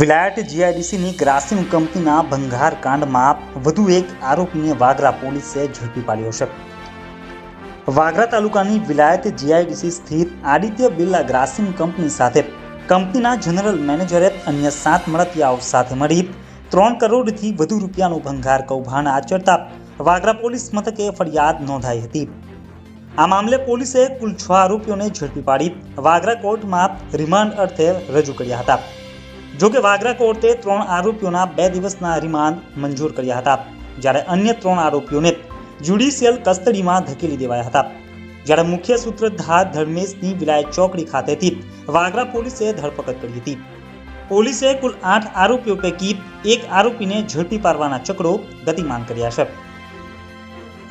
વિલાયત જીઆઈડીસીની ગ્રાસિમ કંપનીના ભંગાર કાંડમાં વધુ એક આરોપીને વાગરા પોલીસે ઝડપી પાડ્યો છે. વાગરા તાલુકાની વિલાયત જીઆઈડીસી સ્થિત આદિત્ય બિરલા ગ્રાસિમ કંપની સાથે કંપનીના જનરલ મેનેજરે અન્ય સાત મળતિયાઓ સાથે મળી ત્રણ કરોડથી વધુ રૂપિયાનું ભંગાર કૌભાંડ આચરતા વાગરા પોલીસ મથકે ફરિયાદ નોંધાઈ હતી. આ મામલે પોલીસે કુલ છ આરોપીઓને ઝડપી પાડી વાગરા કોર્ટમાં રિમાન્ડ અર્થે રજૂ કર્યા હતા. જોકે વાગરા કોર્ટે ત્રણ આરોપીઓના બે દિવસના રિમાન્ડ મંજૂર કર્યા હતા, જ્યારે અન્ય ત્રણ આરોપીઓને જ્યુડિશિયલ કસ્ટડીમાં ધકેલી દેવાયા હતા. જ્યારે મુખ્ય સૂત્રધાર ધર્મેશની વિલાયત ચોકડી ખાતેથી વાગરા પોલીસે ધરપકડ કરી હતી. પોલીસે કુલ આઠ આરોપીઓ પૈકી એક આરોપીને ઝડપી પાડવાના ચક્રો ગતિમાન કર્યા છે.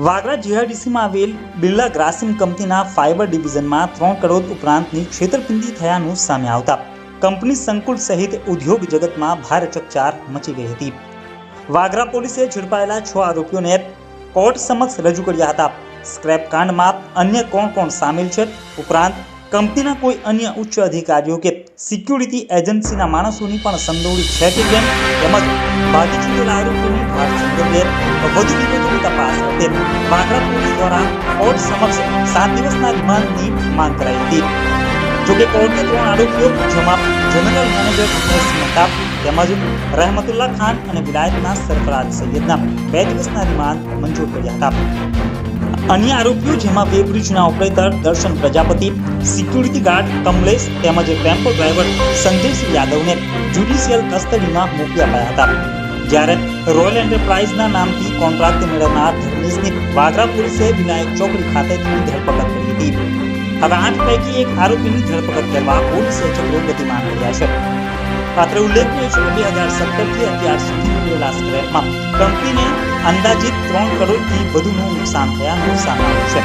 વાગરા જીઆરડીસીમાં આવેલ બિરલા ગ્રાસિમ કંપનીના ફાઇબર ડિવિઝનમાં ત્રણ કરોડ ઉપરાંતની છેતરપિંડી થયાનું સામે આવતા કંપની સંકુલ સહિત ઉદ્યોગ જગતમાં ભારે ચકચાર મચી ગઈ હતી. વાગરા પોલીસે ઝડપાયેલા છ આરોપીઓને કોર્ટ સમક્ષ રજૂ કર્યા હતા. સ્ક્રેપ કાંડમાં અન્ય કોણ કોણ સામેલ છે? ઉપરાંત, કંપનીના કોઈ અન્ય ઉચ્ચ અધિકારીઓ કે સિક્યુરિટી એજન્સીના માણસોની પણ સંડોવણી છે કે કેમ? તેમજ બાકી છૂટેલા આરોપીની ભાર વધુ વિગતોની તપાસ અર્થે વાગરા પોલીસ દ્વારા કોર્ટ સમક્ષ સાત દિવસના રિમાન્ડની માંગ કરાઈ હતી. જોકે કોર્ટે ત્રણ આરોપીઓ જેમાં જનરલ મેનેજર દિનેશ મહેતા, તેમજ રહેમતુલ્લા ખાન અને વિલાયતના સરફરાજ સૈયદના બે દિવસના રિમાન્ડ મંજૂર કર્યા હતા. અન્ય આરોપીઓ જેમાં વેબ્રિજના ઓપરેટર, દર્શન પ્રજાપતિ, સિક્યુરિટી ગાર્ડ કમલેશ તેમજ ટેમ્પો ડ્રાઈવર સંજયસિંહ યાદવને જ્યુડિશિયલ કસ્ટડીમાં મોકલી અપાયા હતા. જ્યારે રોયલ એન્ટરપ્રાઇઝના નામથી કોન્ટ્રાક્ટ મેળવનાર ધર્મેશની વાગરા પોલીસે વિનાયક ચોકડી ખાતેથી ધરપકડ કરી હતી. હવે આઠ પૈકી એક આરોપીની ધરપકડ કરવા પોલીસે ચક્રો ગતિમાન કર્યા છે. માત્ર ઉલ્લેખનીય છે બે હજાર સત્તરથી અત્યાર સુધી મળેલા સ્ક્રેપમાં કંપનીને અંદાજિત ત્રણ કરોડથી વધુનું નુકસાન થયાનું સામે છે.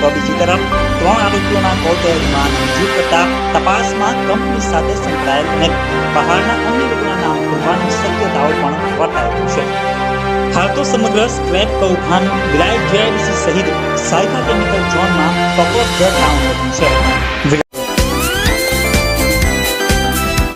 તો બીજી તરફ, ત્રણ આરોપીઓના કોર્ટે રિમાન્ડ મંજૂર કરતા તપાસમાં કંપની સાથે સંકળાયેલ અને બહારના અન્ય લોકોના નામ ખોલવાની શક્યતાઓ પણ વર્તાયેલી છે. હાલ સમગ્ર સ્ક્રેપ કૌભાન વિલાયત જીઆઈડીસી સહિત સાયકા કેમિકલ ઝોનમાં પકડ ટાઉન રહ્યું છે